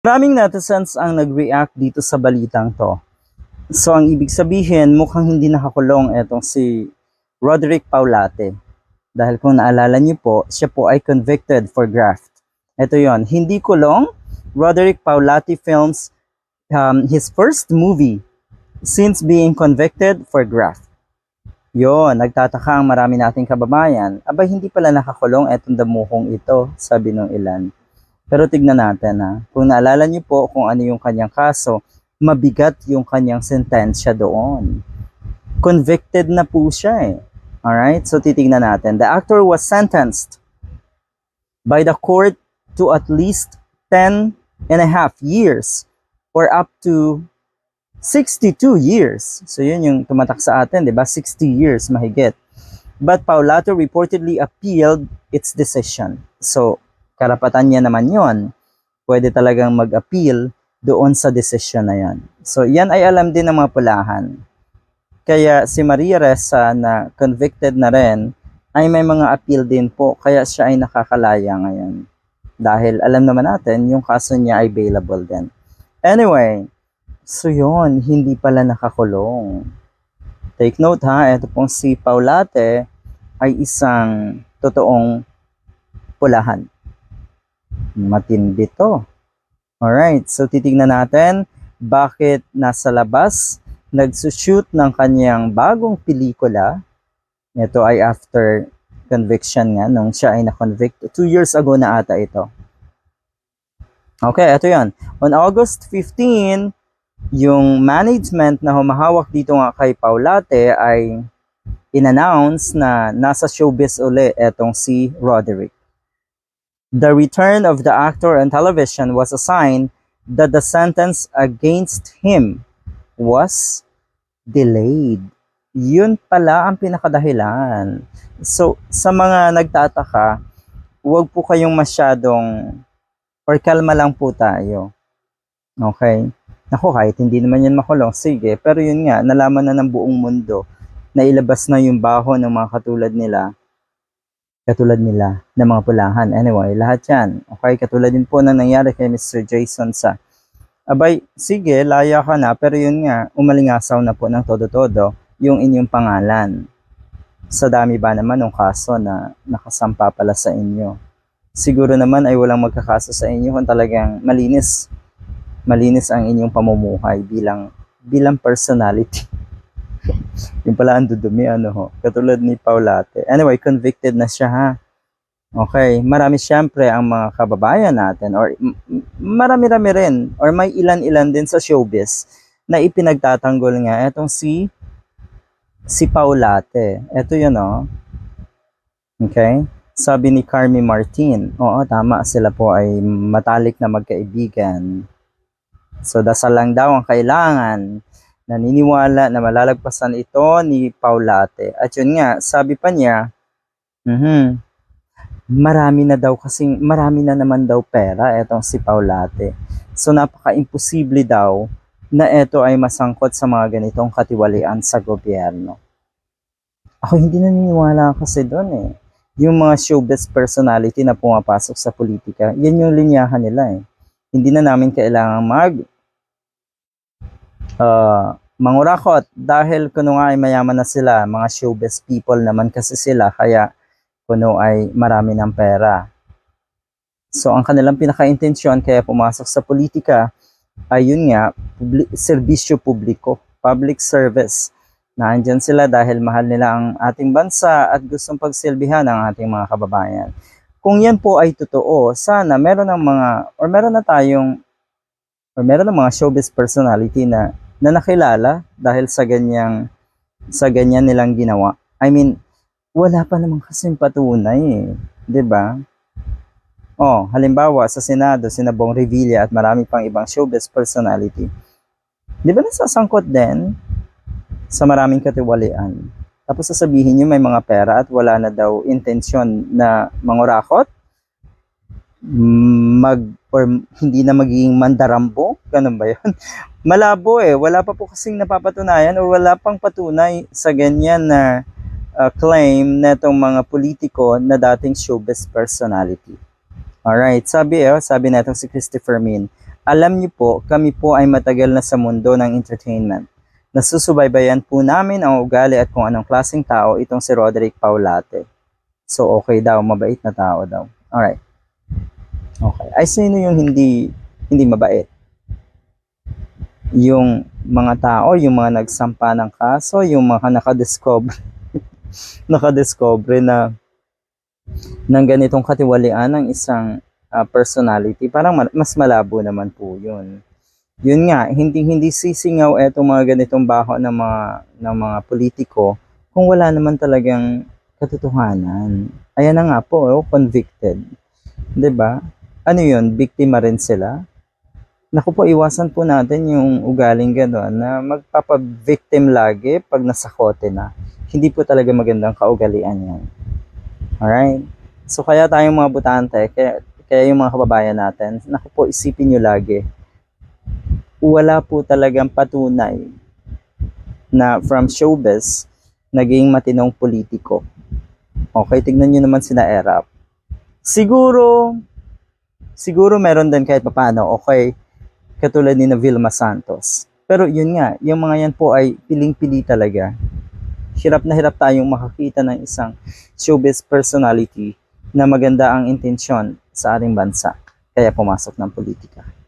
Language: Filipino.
Maraming netizens ang nag-react dito sa balitang to. So ang ibig sabihin, mukhang hindi nakakulong etong si Roderick Paulate. Dahil kung naalala niyo po, siya po ay convicted for graft. Ito yon, hindi kulong. Roderick Paulate films um, his first movie since being convicted for graft. Yon, nagtataka ang marami nating kababayan. Abay, hindi pala nakakulong etong damuhong ito, sabi ng ilan. Pero tignan natin ha. Kung naalala niyo po kung ano yung kanyang kaso, mabigat yung kanyang sentensya doon. Convicted na po siya eh. Alright? So titignan natin. The actor was sentenced by the court to at least 10 and a half years or up to 62 years. So yun yung tumatak sa atin, di ba? 60 years mahigit. But Paulato reportedly appealed its decision. So, karapatan niya naman yon. Pwede talagang mag-appeal doon sa decision na yan. So, yan ay alam din ng mga pulahan. Kaya si Maria Ressa na convicted na rin, ay may mga appeal din po, kaya siya ay nakakalaya ngayon. Dahil alam naman natin, yung kaso niya ay available din. Anyway, so yun, hindi pala nakakulong. Take note ha, ito pong si Paulate ay isang totoong pulahan. Matindi to. Alright, so titignan natin bakit nasa labas nagsushoot ng kanyang bagong pelikula. Ito ay after conviction nga, nung siya ay na-convict. Two years ago na ata ito. Okay, ito yan. On August 15, yung management na humahawak dito nga kay Paulate ay in-announce na nasa showbiz uli etong si Roderick. The return of the actor on television was a sign that the sentence against him was delayed. Yun pala ang pinakadahilan. So, sa mga nagtataka, huwag po kayong masyadong or kalma lang po tayo. Okay? Ako, kahit hindi naman yan makulong, sige. Pero yun nga, nalaman na ng buong mundo na ilabas na yung baho ng mga katulad nila katulad nila ng mga pulahan. Anyway, lahat yan. Okay, katulad din po na nangyari kay Mr. Jason sa Abay, sige, laya ka na, pero yun nga, umalingasaw na po ng todo-todo yung inyong pangalan. Sa dami ba naman ng kaso na nakasampa pala sa inyo? Siguro naman ay walang magkakaso sa inyo kung talagang malinis. Malinis ang inyong pamumuhay bilang bilang personality. yung pala ang dudumi, ano ho. Katulad ni Paulate. Anyway, convicted na siya ha. Okay, marami siyempre ang mga kababayan natin or marami-rami rin or may ilan-ilan din sa showbiz na ipinagtatanggol nga etong si si Paulate. Ito yun oh. Okay? Sabi ni Carmi Martin, oo tama sila po ay matalik na magkaibigan. So dasal lang daw ang kailangan naniniwala na malalagpasan ito ni Paulate. At yun nga, sabi pa niya, mhm, marami na daw kasing, marami na naman daw pera etong si Paulate. So napaka-imposible daw na ito ay masangkot sa mga ganitong katiwalian sa gobyerno. Ako hindi naniniwala kasi doon eh. Yung mga showbiz personality na pumapasok sa politika, yan yung linyahan nila eh. Hindi na namin kailangan mag uh, mangurakot dahil kuno nga ay mayaman na sila, mga showbiz people naman kasi sila, kaya kuno ay marami ng pera. So ang kanilang pinaka-intensyon kaya pumasok sa politika ay yun nga, publi- serbisyo publiko, public service. Naandyan sila dahil mahal nila ang ating bansa at gustong pagsilbihan ng ating mga kababayan. Kung yan po ay totoo, sana meron ng mga, or meron na tayong, or meron ng mga showbiz personality na na nakilala dahil sa ganyang sa ganyan nilang ginawa. I mean, wala pa naman kasing patunay eh. 'Di ba? Oh, halimbawa sa Senado, sina Bong Revilla at marami pang ibang showbiz personality. 'Di ba nasasangkot din sa maraming katiwalian? Tapos sasabihin niyo may mga pera at wala na daw intensyon na mangurakot? mag or hindi na magiging mandarambo, ganun ba 'yon? Malabo eh, wala pa po kasing napapatunayan o wala pang patunay sa ganyan na uh, claim na itong mga politiko na dating showbiz personality. Alright, sabi eh, sabi na si Christopher Min, Alam niyo po, kami po ay matagal na sa mundo ng entertainment. Nasusubaybayan po namin ang ugali at kung anong klaseng tao itong si Roderick Paulate. So okay daw, mabait na tao daw. Alright. Okay. Ay sino yung hindi hindi mabait? Yung mga tao, yung mga nagsampa ng kaso, yung mga nakadiscover nakadiscover na ng ganitong katiwalian ng isang ah, personality, parang ma- mas malabo naman po yun. Yun nga, hindi hindi sisingaw etong mga ganitong baho ng mga ng mga politiko kung wala naman talagang katotohanan. Ayan na nga po, oh, convicted. 'Di ba? Ano 'yun? Biktima rin sila. Naku po, iwasan po natin yung ugaling gano'n na magpapa-victim lagi pag nasa kote na. Hindi po talaga magandang kaugalian yan. Alright? So kaya tayong mga butante, kaya, kaya yung mga kababayan natin, naku po, isipin nyo lagi, wala po talagang patunay na from showbiz, naging matinong politiko. Okay, tignan nyo naman sina Erap. Siguro, siguro meron din kahit papaano, okay, katulad ni na Vilma Santos. Pero yun nga, yung mga yan po ay piling-pili talaga. Hirap na hirap tayong makakita ng isang showbiz personality na maganda ang intensyon sa ating bansa. Kaya pumasok ng politika.